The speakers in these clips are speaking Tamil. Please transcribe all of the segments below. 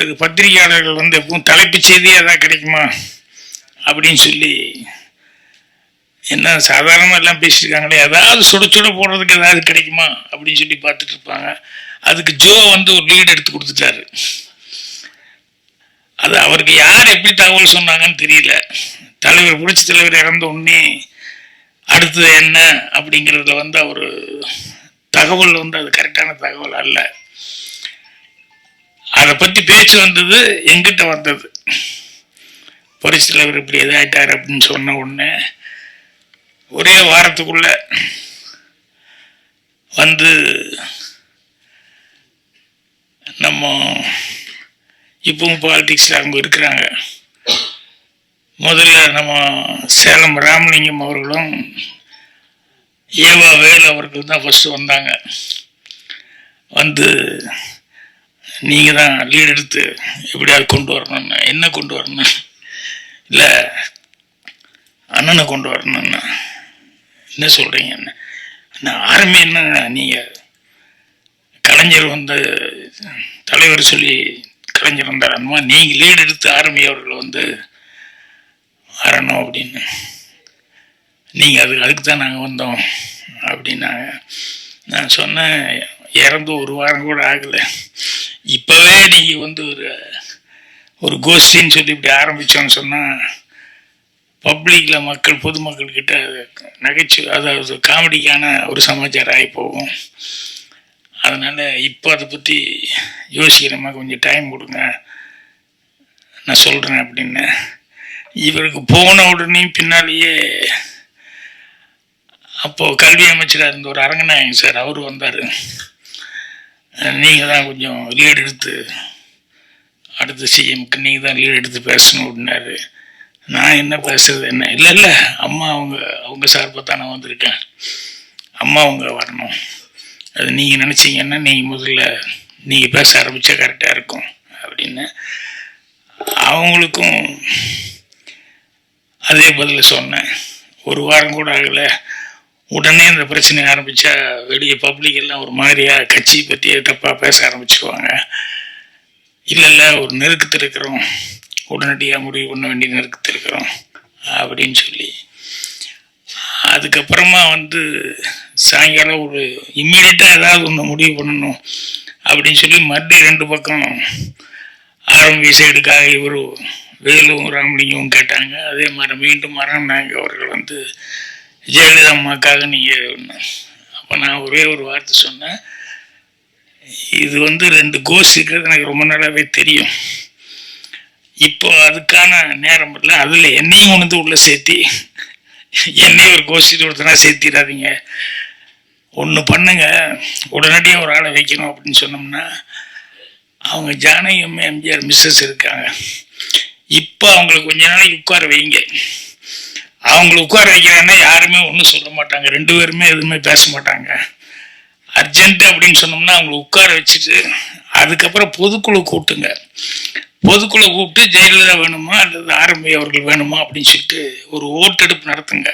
அதுக்கு பத்திரிகையாளர்கள் வந்து எப்பவும் தலைப்புச் செய்தி தான் கிடைக்குமா? அப்படின்னு சொல்லி என்ன சாதாரணமாக எல்லாம் பேசியிருக்காங்களே ஏதாவது சுட சுட போடுறதுக்கு ஏதாவது கிடைக்குமா? அப்படின்னு சொல்லி பார்த்துட்டு இருப்பாங்க. அதுக்கு ஜோ வந்து ஒரு லீடு எடுத்து கொடுத்துட்டாரு. அது அவருக்கு யார் எப்படி தகவல் சொன்னாங்கன்னு தெரியல. தலைவர் புரட்சி தலைவர் இறந்த உடனே அடுத்தது என்ன அப்படிங்கிறதுல வந்து அவர் தகவல் வந்து அது கரெக்டான தகவல் அல்ல. அதை பற்றி பேச்சு வந்தது எங்கிட்ட வந்தது. புரட்சி அவர் இப்படி இதாயிட்டார் அப்படின்னு சொன்ன உடனே ஒரே வாரத்துக்குள்ள வந்து நம்ம இப்பவும் பாலிடிக்ஸில் அவங்க இருக்கிறாங்க. முதல்ல நம்ம சேலம் ராமலிங்கம் அவர்களும் ஏவா வேலு அவர்கள் தான் ஃபஸ்ட்டு வந்தாங்க. வந்து நீங்கள் தான் லீடு எடுத்து எப்படியாவது கொண்டு வரணும்னு. என்ன கொண்டு வரணும் இல்லை அண்ணனை கொண்டு வரணும்னா. என்ன சொல்கிறீங்க என்ன நான் ஆர்மி என்ன நீங்கள் கலைஞர் வந்து தலைவர் சொல்லி கலைஞர் வந்தார். அந்த நீங்கள் லீடு எடுத்து ஆர்மி அவர்கள் வந்து வரணும் அப்படின்னு. நீங்கள் அது அதுக்கு தான் நாங்கள் வந்தோம் அப்படின்னாங்க. நான் சொன்னேன் இறந்து ஒரு வாரம் கூட ஆகலை. இப்போவே நீங்கள் வந்து ஒரு ஒரு கோஷ்டின்னு சொல்லி இப்படி ஆரம்பித்தோன்னு சொன்னால் பப்ளிக்கில் மக்கள் பொதுமக்கள்கிட்ட நகைச்சுவை அதாவது காமெடிக்கான ஒரு சமாச்சாரம் ஆகி போகும். அதனால் இப்போ அதை பற்றி யோசிக்கிறமா கொஞ்சம் டைம் கொடுங்க. நான் சொல்கிறேன் அப்படின்னு. இவருக்கு போன உடனே பின்னாலேயே அப்போது கல்வி அமைச்சராக இருந்த ஒரு அரங்கநாயகன் சார் அவர் வந்தார். நீங்கள் தான் கொஞ்சம் லீடு எடுத்து அடுத்த சிஎம்க்கு நீங்கள் தான் லீடு எடுத்து பேசணும் அப்படின்னாரு. நான் என்ன பேசுறது என்ன? இல்லை இல்லை அம்மா அவங்க அவங்க சார்பாக தான் நான் வந்திருக்கேன். அம்மா அவங்க வரணும். அது நீங்கள் நினச்சிங்கன்னா நீங்கள் முதல்ல நீங்கள் பேச ஆரம்பித்தா கரெக்டாக இருக்கும் அப்படின்னு அவங்களுக்கும் அதே பதில் சொன்னேன். ஒரு வாரம் கூட ஆகலை. உடனே இந்த பிரச்சனை ஆரம்பித்தா வெளியே பப்ளிக் எல்லாம் ஒரு மாதிரியாக கட்சி பற்றியே தப்பாக பேச ஆரம்பிச்சுக்குவாங்க இல்லை இல்லை ஒரு நெருக்கத்தில் இருக்கிறோம். உடனடியாக முடிவு பண்ண வேண்டிய நெருக்கத்தில் இருக்கிறோம். அப்படின்னு சொல்லி. அதுக்கப்புறமா வந்து சாயங்காலம் ஒரு இம்மீடியட்டாக ஏதாவது ஒன்று முடிவு பண்ணணும் அப்படின்னு சொல்லி மறுபடியும் ரெண்டு பக்கம் ஆரம்பி சைடுக்காக இவர் வேலும் ராமலிங்கமும் கேட்டாங்க. அதே மாதிரி மீண்டும் மரணநாயக அவர்கள் வந்து ஜெயலலிதா அம்மாக்காக நீங்கள் அப்போ நான் ஒரே ஒரு வார்த்தை சொன்னேன். இது வந்து ரெண்டு கோஸ் இருக்கிறது எனக்கு ரொம்ப நாளாகவே தெரியும். இப்போ அதுக்கான நேரம் இல்லை. அதில் என்னையும் கொண்டு வந்து சேர்த்தி என்னையும் ஒரு கோஷ்டி ஒருத்தனா சேர்த்திடாதீங்க. ஒன்று பண்ணுங்க. உடனடியாக ஒரு ஆளை வைக்கணும் அப்படின்னு சொன்னோம்னா அவங்க ஜானகி அம்மா எம்ஜிஆர் மிஸ்ஸஸ் இருக்காங்க. இப்போ அவங்களுக்கு கொஞ்ச நாளைக்கு உட்கார வைங்க. அவங்கள உட்கார வைக்கிறாங்கன்னா யாருமே ஒன்றும் சொல்ல மாட்டாங்க. ரெண்டு பேருமே எதுவுமே பேச மாட்டாங்க. அர்ஜென்ட் அப்படின்னு சொன்னோம்னா அவங்கள உட்கார வச்சுட்டு அதுக்கப்புறம் பொதுக்குழு கூப்பிட்டுங்க பொதுக்குழு கூப்பிட்டு ஜெயலலிதா வேணுமா அல்லது ஆரம்பி அவர்கள் வேணுமா அப்படின்னு சொல்லிட்டு ஒரு ஓட்டெடுப்பு நடத்துங்க.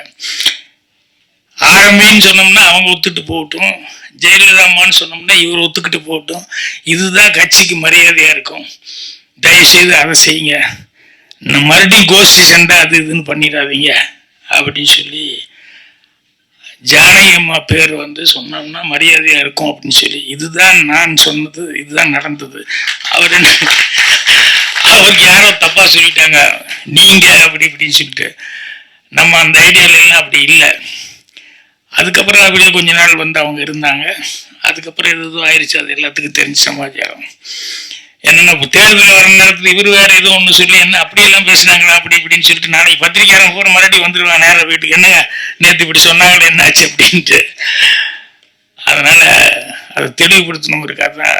ஆரம்பின்னு சொன்னோம்னா அவங்க ஒத்துட்டு போகட்டும். ஜெயலலிதாமான்னு சொன்னோம்னா இவர் ஒத்துக்கிட்டு போகட்டும். இதுதான் கட்சிக்கு மரியாதையாக இருக்கும். தயவுசெய்து அதை செய்யுங்க. மறுபடியும் கோஷ்டி சண்டை அது இதுன்னு பண்ணிடாதீங்க. அப்படின்னு சொல்லி ஜானகி அம்மா பேர் வந்து சொன்னோம்னா மரியாதையாக இருக்கும் அப்படின்னு சொல்லி இதுதான் நான் சொன்னது இதுதான் நடந்தது. அவர் என்ன அவருக்கு யாரோ தப்பாக சொல்லிட்டாங்க நீங்கள் அப்படி இப்படின்னு சொல்லிட்டு. நம்ம அந்த ஐடியாலெல்லாம் அப்படி இல்லை. அதுக்கப்புறம் அப்படியே கொஞ்ச நாள் வந்து அவங்க இருந்தாங்க. அதுக்கப்புறம் எது எதுவும் ஆயிடுச்சு அது எல்லாத்துக்கும் தெரிஞ்ச சமாச்சாரம். என்னென்ன இப்போ தேர்தல் வர நேரத்தில் இவர் வேற ஏதோ ஒன்று சொல்லி என்ன அப்படியெல்லாம் பேசுனாங்களா? அப்படி இப்படின்னு சொல்லிட்டு நாளைக்கு பத்திரிக்கையாரன் பூரா மறுபடியும் வந்துடுவான் நேரம் வீட்டுக்கு. என்னங்க நேற்று இப்படி சொன்னாங்களே என்னாச்சு அப்படின்ட்டு. அதனால அதை தெளிவுபடுத்தணுங்கிறக்காக தான்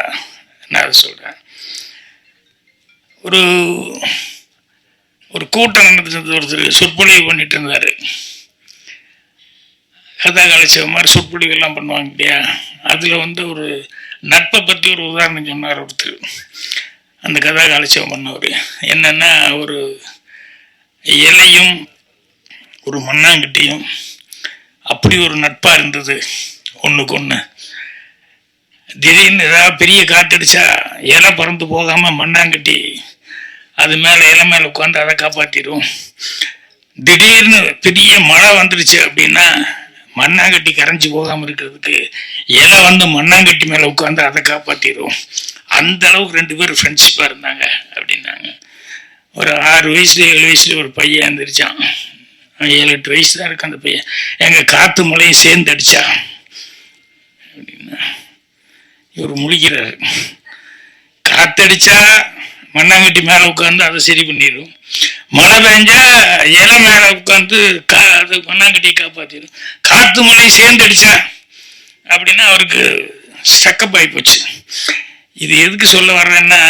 நான் அதை சொல்கிறேன் ஒரு ஒரு கூட்டம் நடந்துட்டு ஒருத்தர் சொற்பொழிவு பண்ணிட்டு இருந்தார். கதா கலைச்சவ மாதிரி சொற்பொழிவெல்லாம் பண்ணுவாங்க இல்லையா? அதில் வந்து ஒரு நட்பை பற்றி ஒரு உதாரணம் சொன்னார் ஒருத்தர். அந்த கதா கலைச்சவம் பண்ணவர். என்னென்னா ஒரு இலையும் ஒரு மண்ணாங்கட்டியும் அப்படி ஒரு நட்பாக இருந்தது. ஒன்றுக்கு ஒன்று திடீர்னு ஏதாவது பெரிய காத்தடிச்சா இலை பறந்து போகாமல் மண்ணாங்கட்டி அது மேலே இலை மேலே உட்காந்து அதை காப்பாற்றிடும் திடீர்னு பெரிய மழை வந்துடுச்சு அப்படின்னா மண்ணாங்கட்டி கரைஞ்சி போகாமல் இருக்கிறதுக்கு இலை வந்து மண்ணாங்கட்டி மேலே உட்காந்து அதை காப்பாற்றிடும் அந்த அளவுக்கு ரெண்டு பேரும் ஃப்ரெண்ட்ஷிப்பாக இருந்தாங்க அப்படின்னாங்க. ஒரு ஆறு வயசுல ஏழு வயசுல ஒரு பையன் எழுந்திரிச்சான் ஏழு எட்டு வயசு தான் இருக்கு அந்த பையன். எங்கள் காற்று மழையும் சேர்ந்து அடிச்சா. அப்படின்னா இவர் முழிக்கிறாரு. காத்தடிச்சா மண்ணாங்கட்டி மேலே உட்காந்து அதை சரி பண்ணிடும் மழை பெஞ்சா இலை மேலே உட்காந்து கா அது பொன்னாங்கட்டியை காப்பாற்றிடும் காற்று மழை சேர்ந்து அடிச்சா அப்படின்னா அவருக்கு ஸ்டக்கப் ஆகி போச்சு. இது எதுக்கு சொல்ல வர்றேன்னா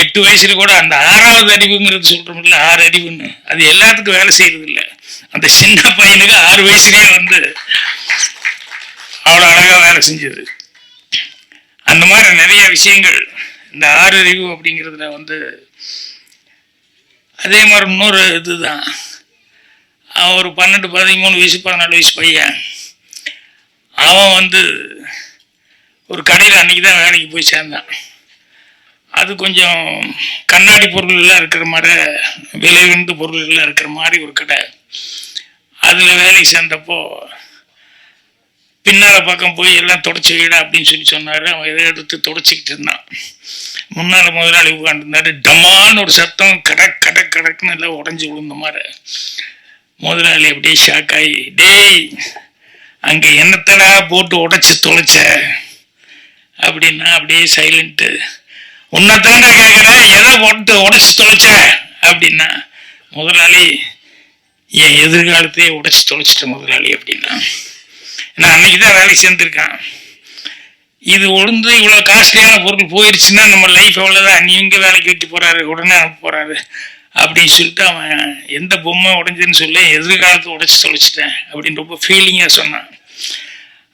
எட்டு வயசுல கூட அந்த ஆறாவது அறிவுங்கிறது சொல்றோம்ல ஆறு அறிவுன்னு அது எல்லாத்துக்கும் வேலை செய்யறது இல்லை அந்த சின்ன பையனுக்கு ஆறு வயசுலேயே வந்து அவ்வளோ அழகாக வேலை செஞ்சது. அந்த மாதிரி நிறைய விஷயங்கள் இந்த ஆறு அறிவு அப்படிங்கிறதுல வந்து அதே மாதிரி இன்னொரு இதுதான். ஒரு பன்னெண்டு பதிமூணு வயசு பதினாலு வயசு பையன். அவன் வந்து ஒரு கடையில் அன்னைக்கு தான் வேலைக்கு போய் சேர்ந்தான். அது கொஞ்சம் கண்ணாடி பொருள்கள்லாம் இருக்கிற மாதிரி விலை உயர்ந்த பொருள்கள்லாம் இருக்கிற மாதிரி ஒரு கடை. அதில் வேலைக்கு சேர்ந்தப்போ பின்னால பக்கம் போய் எல்லாம் தொடச்சி வீடா அப்படின்னு சொல்லி சொன்னார். அவன் இதை எடுத்து தொடச்சிக்கிட்டு இருந்தான். முன்னால் முதலாளி உட்காந்துருந்தாரு டமான்னு ஒரு சத்தம் கடக் கடக் கடக்குன்னு எல்லாம் உடஞ்சி விழுந்த மாதிரி. முதலாளி அப்படியே ஷாக் ஆகி டேய் அங்கே என்னத்தடா போட்டு உடைச்சி தொலைச்ச? அப்படின்னா அப்படியே சைலண்ட்டு உன்னைத்தாண்டா கேட்குறேன் எதை போட்டு உடைச்சி தொலைச்ச? அப்படின்னா முதலாளி என் எதிர்காலத்தையே உடைச்சி தொலைச்சிட்ட முதலாளி அப்படின்னா. நான் அன்னைக்கு தான் வேலைக்கு சேர்ந்துருக்கான். இது ஒழுந்து இவ்வளோ காஸ்ட்லியான பொருள் போயிடுச்சுன்னா நம்ம லைஃப் அவ்வளோதான் நீங்க வேலைக்கு வைக்க போகிறாரு உடனே அனுப்ப போகிறாரு அப்படின்னு சொல்லிட்டு அவன் எந்த பொம்மை உடைஞ்சதுன்னு சொல்லி எதிர்காலத்தை உடச்சி தொலைச்சிட்டேன் அப்படின்னு ரொம்ப ஃபீலிங்காக சொன்னான்.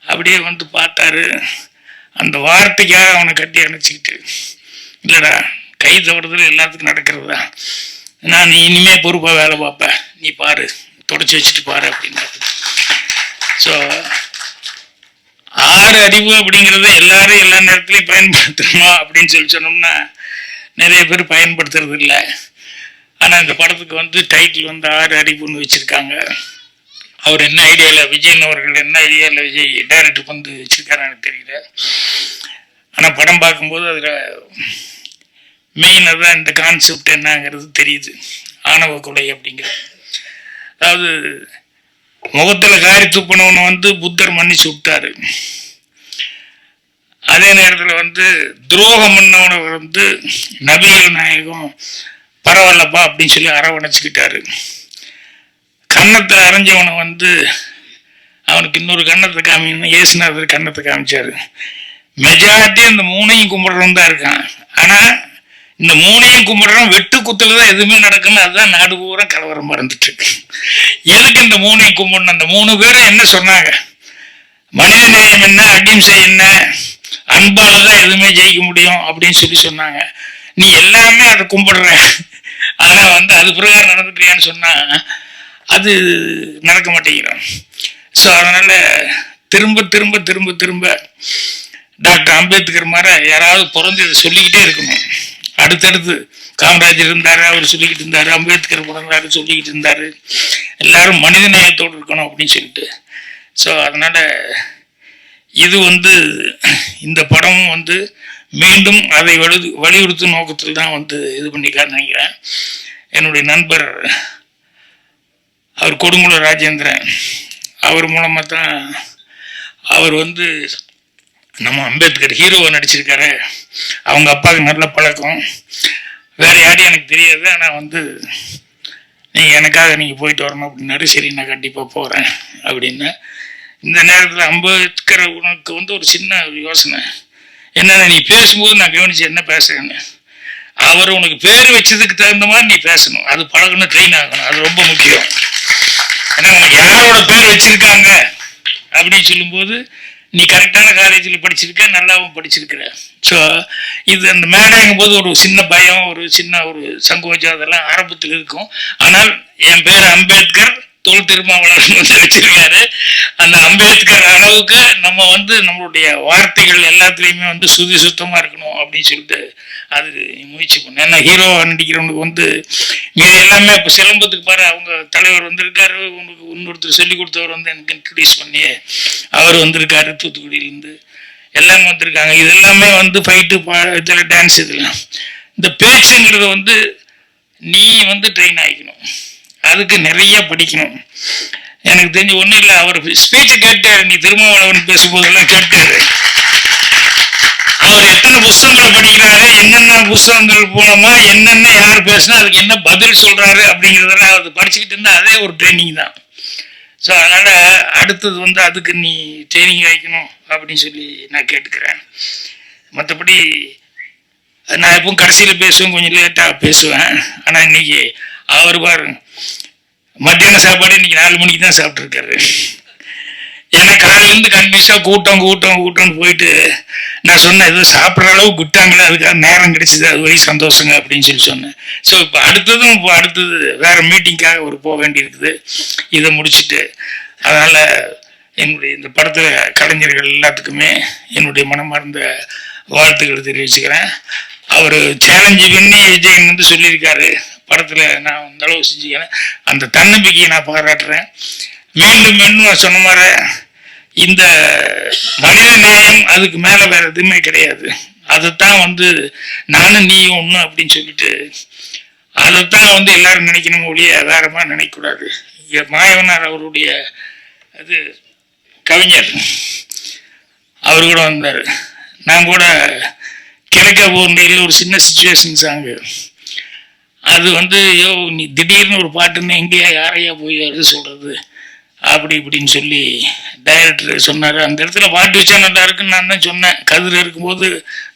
அப்படியே வந்து பார்த்தாரு. அந்த வார்த்தைக்காக அவனை கட்டி அணைச்சிக்கிட்டு இல்லைடா கை தவறுதல் எல்லாத்துக்கும் நடக்கிறது தான் நான் இனிமே பொறுப்பாக வேலை பார்ப்பேன் நீ பாரு தொடச்சி வச்சுட்டு பாரு அப்படின்னாரு ஸோ ஆறு அறிவு அப்படிங்கிறத எல்லாரும் எல்லா நேரத்துலையும் பயன்படுத்தணுமா அப்படின்னு சொல்லி சொன்னோம்னா நிறைய பேர் பயன்படுத்துறது இல்லை. ஆனால் இந்த படத்துக்கு வந்து டைட்டில் வந்து ஆறு அறிவுன்னு வச்சுருக்காங்க. அவர் என்ன ஐடியாவில் விஜயன் அவர்கள் என்ன ஐடியாவில் விஜய் டைரக்டர் வந்து வச்சுருக்காரு எனக்கு தெரியல. ஆனால் படம் பார்க்கும்போது அதில் மெயின் அதான் இந்த கான்செப்ட் என்னங்கிறது தெரியுது. ஆணவ கொலை அப்படிங்கிறது. அதாவது முகத்தில் காரி துப்பினவனை வந்து புத்தர் மன்னிச்சு விட்டாரு. அதே நேரத்தில் வந்து துரோகம் பண்ணவனை வந்து நபிகள் நாயகம் பரவாயில்லப்பா அப்படின்னு சொல்லி அரவணைச்சிக்கிட்டாரு. கன்னத்தை அரைஞ்சவனை வந்து அவனுக்கு இன்னொரு கன்னத்தை காமிக்கணும் ஏசுநாதர் கன்னத்தை காமிச்சாரு. மெஜாரிட்டி அந்த மூணையும் கும்பிட்றவன் தான் இருக்கான். ஆனா இந்த மூணையும் கும்பிடுறோம் வெட்டு குத்துல தான் எதுவுமே நடக்கணும் அதுதான் நாடு பூரா கலவரம் மறந்துட்டு இருக்கு. எதுக்கு இந்த மூணையும் கும்பிடணும்? அந்த மூணு பேரும் என்ன சொன்னாங்க? மனித நேயம் என்ன? அகிம்சை என்ன? அன்பால் தான் எதுவுமே ஜெயிக்க முடியும் அப்படின்னு சொல்லி சொன்னாங்க. நீ எல்லாமே அதை கும்பிடுற. அதெல்லாம் வந்து அது பிரகாரம் நடந்துக்கிறியான்னு சொன்னால் அது நடக்க மாட்டேங்கிறோம். ஸோ அதனால் திரும்ப திரும்ப திரும்ப திரும்ப டாக்டர் அம்பேத்கர் மாதிரி யாராவது பிறந்து இதை சொல்லிக்கிட்டே இருக்கணும். அடுத்தடுத்து காமராஜர் இருந்தார் அவர் சொல்லிக்கிட்டு இருந்தார் அம்பேத்கர் பிறந்தாரு சொல்லிக்கிட்டு இருந்தார். எல்லாரும் மனித நேயத்தோடு இருக்கணும் அப்படின்னு சொல்லிட்டு. ஸோ அதனால் இது வந்து இந்த படமும் வந்து மீண்டும் அதை வலு வலியுறுத்தும் நோக்கத்தில் தான் வந்து இது பண்ணிக்கான்னு நினைக்கிறேன். என்னுடைய நண்பர் அவர் கொடுங்குள ராஜேந்திரன். அவர் மூலமாக தான் அவர் வந்து நம்ம அம்பேத்கர் ஹீரோவை நடிச்சிருக்காரு. அவங்க அப்பாவுக்கு நல்ல பழக்கம். வேறு யாரையும் எனக்கு தெரியாது. ஆனால் வந்து நீங்கள் எனக்காக நீங்கள் போயிட்டு வரணும் அப்படின்னாரு. சரி நான் கண்டிப்பாக போகிறேன் அப்படின்னு. இந்த நேரத்தில் அம்பேத்கர் உனக்கு வந்து ஒரு சின்ன யோசனை. என்னென்ன நீ பேசும்போது நான் கவனிச்சு என்ன பேசுறேன்னு. அவர் உனக்கு பேர் வச்சதுக்கு தகுந்த மாதிரி நீ பேசணும். அது பழகணும் ட்ரெயின் ஆகணும். அது ரொம்ப முக்கியம். ஏன்னா உனக்கு யாரோட பேர் வச்சிருக்காங்க அப்படின்னு சொல்லும்போது நீ கரெக்டான காலேஜில் படிச்சிருக்க நல்லாவும் படிச்சிருக்கிற. ஸோ இது அந்த மேடைங்கும் போது ஒரு சின்ன பயம் ஒரு சின்ன ஒரு சங்கோஜம் அதெல்லாம் ஆரம்பத்தில் இருக்கும். ஆனால் என் பேர் அம்பேத்கர். தொல் திருமாவளவன் வந்து வச்சிருக்காரு. அந்த அம்பேத்கர் அளவுக்கு நம்ம வந்து நம்மளுடைய வார்த்தைகள் எல்லாத்துலேயுமே வந்து சுதி சுத்தமாக இருக்கணும் அப்படின்னு சொல்லிட்டு அது முயற்சி பண்ணேன் ஏன்னா ஹீரோ நடிக்கிறவனுக்கு வந்து மீது எல்லாமே இப்போ சிலம்பத்துக்கு பாரு அவங்க தலைவர் வந்திருக்காரு. உனக்கு இன்னொருத்தர் சொல்லிக் கொடுத்தவர் வந்து எனக்கு இன்ட்ரடியூஸ் பண்ணி அவர் வந்திருக்காரு தூத்துக்குடியிலேருந்து. எல்லாமே வந்திருக்காங்க. இது எல்லாமே வந்து ஃபைட்டு பா இதில் டான்ஸ் இதெல்லாம். இந்த பேச்சுங்கிறது வந்து நீ வந்து ட்ரெயின் ஆகிக்கணும். அதுக்கு நிறைய படிக்கணும். எனக்கு தெரிஞ்சு ஒன்றும் இல்லை அவர் ஸ்பீச்சை கேட்டார் நீ திருமாவளவன் பேசும்போதெல்லாம் கேட்டார். அவர் எத்தனை புஸ்தகங்கள் படிக்கிறாரு என்னென்ன புஸ்தகங்கள் மூலமா என்னென்ன யார் பேசினா அதுக்கு என்ன பதில் சொல்றாரு அப்படிங்கிறதெல்லாம் அது படிச்சுக்கிட்டு இருந்தா அதே ஒரு ட்ரைனிங் தான். ஸோ அதனால அடுத்தது வந்து அதுக்கு நீ ட்ரைனிங் வைக்கணும் அப்படின்னு சொல்லி நான் கேட்டுக்கிறேன். மற்றபடி நான் எப்பவும் கடைசியில் பேசுவேன் கொஞ்சம் லேட்டாக பேசுவேன். ஆனால் இன்னைக்கு அவர் பாருங்க மத்தியான சாப்பாடு இன்னைக்கு நாலு மணிக்கு தான் சாப்பிட்ருக்காரு ஏன்னா காலையிலேருந்து கண்டினியூஸாக கூட்டம் கூட்டம் கூட்டம்னு போயிட்டு நான் சொன்னேன் ஏதோ சாப்பிட்ற அளவுக்கு விட்டாங்களே அதுக்காக நேரம் கிடைச்சிது அது வரை சந்தோஷங்க அப்படின்னு சொல்லி சொன்னேன். ஸோ இப்போ அடுத்ததும் இப்போ அடுத்தது வேறு மீட்டிங்காக ஒரு போக வேண்டியிருக்குது. இதை முடிச்சுட்டு அதனால் என்னுடைய இந்த படத்தில் கலைஞர்கள் எல்லாத்துக்குமே என்னுடைய மனமார்ந்த வாழ்த்துக்களை தெரிவிச்சுக்கிறேன். அவர் சேலஞ்சு பண்ணி விஜயன் வந்து சொல்லியிருக்காரு. படத்தில் நான் அந்த அளவு செஞ்சுக்கிறேன் அந்த தன்னம்பிக்கையை நான் பாராட்டுறேன். மீண்டும் மீண்டும் நான் சொன்ன மாதிரி இந்த மனித நேயம் அதுக்கு மேலே வேற எதுவுமே கிடையாது. அதைத்தான் வந்து நானும் நீயும் ஒன்று அப்படின்னு சொல்லிட்டு அதைத்தான் வந்து எல்லாரும் நினைக்கணும் ஒழிய வேறமாக நினைக்கக்கூடாது. இங்கே மாயவனார் அவருடைய அது கவிஞர் அவர் கூட வந்தார். நான் கூட கிழக்க போண்டியில் ஒரு சின்ன சுச்சுவேஷன் சாங்கு. அது வந்து ஐயோ நீ திடீர்னு ஒரு பாட்டுன்னு எங்கேயா யாரையா போய் எழுத சொல்கிறது அப்படி இப்படின்னு சொல்லி டைரக்டர் சொன்னார். அந்த இடத்துல பாட்டு வச்சா நல்லா இருக்குன்னு நான் தான் சொன்னேன். கதிர் இருக்கும்போது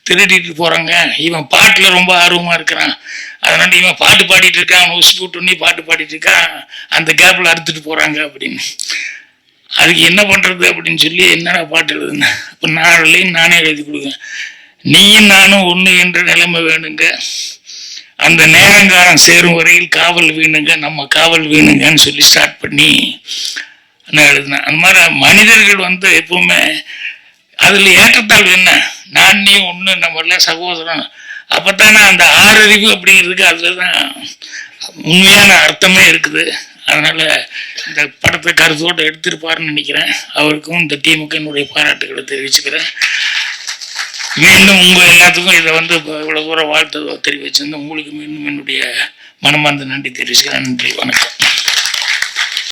திருடிட்டு போகிறாங்க இவன் பாட்டில் ரொம்ப ஆர்வமாக இருக்கிறான். அதனால இவன் பாட்டு பாடிட்டு இருக்கான். அவன் உசு போட்டு பாட்டு பாடிட்டு இருக்கான். அந்த கேப்பில் அறுத்துட்டு போகிறாங்க அப்படின்னு. அதுக்கு என்ன பண்ணுறது அப்படின்னு சொல்லி என்னடா பாட்டு எழுதுனேன் அப்போ நாளையும் நானே எழுதி கொடுங்க நீயும் நானும் ஒன்று என்ற நிலைமை வேணுங்க. அந்த நேரங்காலம் சேரும் வரையில் காவல் வீணுங்க நம்ம காவல் வீணுங்கன்னு சொல்லி ஸ்டார்ட் பண்ணி நான் எழுதினேன் அந்த மாதிரி மனிதர்கள் வந்து எப்பவுமே அதில் ஏற்றத்தாழ்வு என்ன? நான் நீ ஒன்று நம்ம எல்லாம் சகோதரன். அப்போத்தானே அந்த ஆறறிவு அப்படிங்கிறதுக்கு அதில் தான் உண்மையான அர்த்தமே இருக்குது. அதனால் இந்த படத்தை கருத்தோடு எடுத்திருப்பாருன்னு நினைக்கிறேன். அவருக்கும் இந்த டீமுக்கு என்னுடைய பாராட்டுகளை தெரிவிச்சுக்கிறேன். மீண்டும் உங்கள் எல்லாத்துக்கும் இதை வந்து இவ்வளோ தூரம் வாழ்த்து தெரிவிச்சிருந்து உங்களுக்கு மீண்டும் என்னுடைய மனமார்ந்த நன்றி தெரிவிச்சுக்கிறேன். நன்றி வணக்கம்.